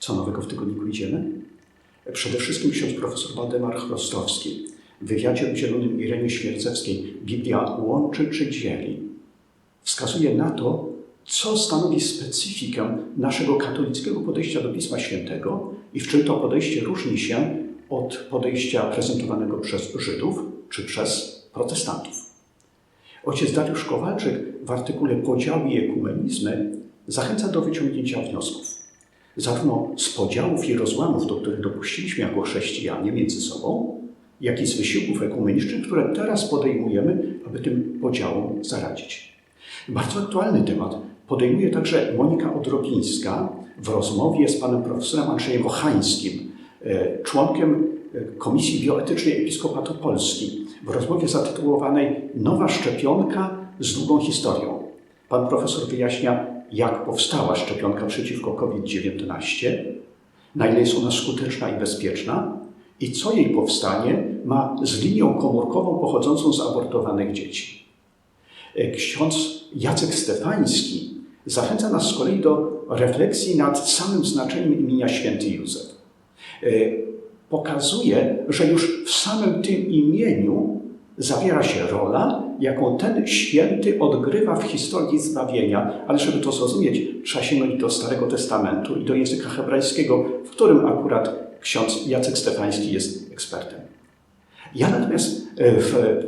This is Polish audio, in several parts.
Co nowego w tygodniku idziemy? Przede wszystkim ksiądz profesor Waldemar Chrostowski w wywiadzie udzielonym Irenie Śmiercewskiej Biblia łączy czy dzieli? Wskazuje na to, co stanowi specyfikę naszego katolickiego podejścia do Pisma Świętego i w czym to podejście różni się od podejścia prezentowanego przez Żydów czy przez protestantów. Ojciec Dariusz Kowalczyk w artykule Podziały i ekumenizmy zachęca do wyciągnięcia wniosków. Zarówno z podziałów i rozłamów, do których dopuściliśmy jako chrześcijanie między sobą, jak i z wysiłków ekumenicznych, które teraz podejmujemy, aby tym podziałom zaradzić. Bardzo aktualny temat podejmuje także Monika Odrobińska w rozmowie z panem profesorem Andrzejem Ochańskim, e, członkiem e, Komisji Bioetycznej Episkopatu Polski, w rozmowie zatytułowanej Nowa szczepionka z długą historią. Pan profesor wyjaśnia, jak powstała szczepionka przeciwko COVID-19, na ile jest ona skuteczna i bezpieczna i co jej powstanie ma z linią komórkową pochodzącą z abortowanych dzieci. E, Ksiądz Jacek Stefański zachęca nas z kolei do refleksji nad samym znaczeniem imienia święty Józef. E, Pokazuje, że już w samym tym imieniu zawiera się rola, jaką ten święty odgrywa w historii zbawienia. Ale żeby to zrozumieć, trzeba sięgnąć do Starego Testamentu i do języka hebrajskiego, w którym akurat ksiądz Jacek Stefański jest ekspertem. Ja natomiast e,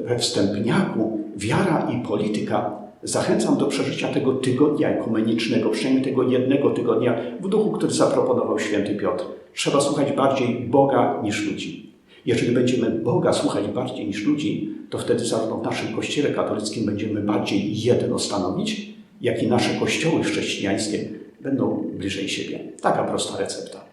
we wstępniaku Wiara i polityka zachęcam do przeżycia tego tygodnia ekumenicznego, przynajmniej tego jednego tygodnia w duchu, który zaproponował święty Piotr. Trzeba słuchać bardziej Boga niż ludzi. Jeżeli będziemy Boga słuchać bardziej niż ludzi, to wtedy zarówno w naszym kościele katolickim będziemy bardziej jedno stanowić, jak i nasze kościoły chrześcijańskie będą bliżej siebie. Taka prosta recepta.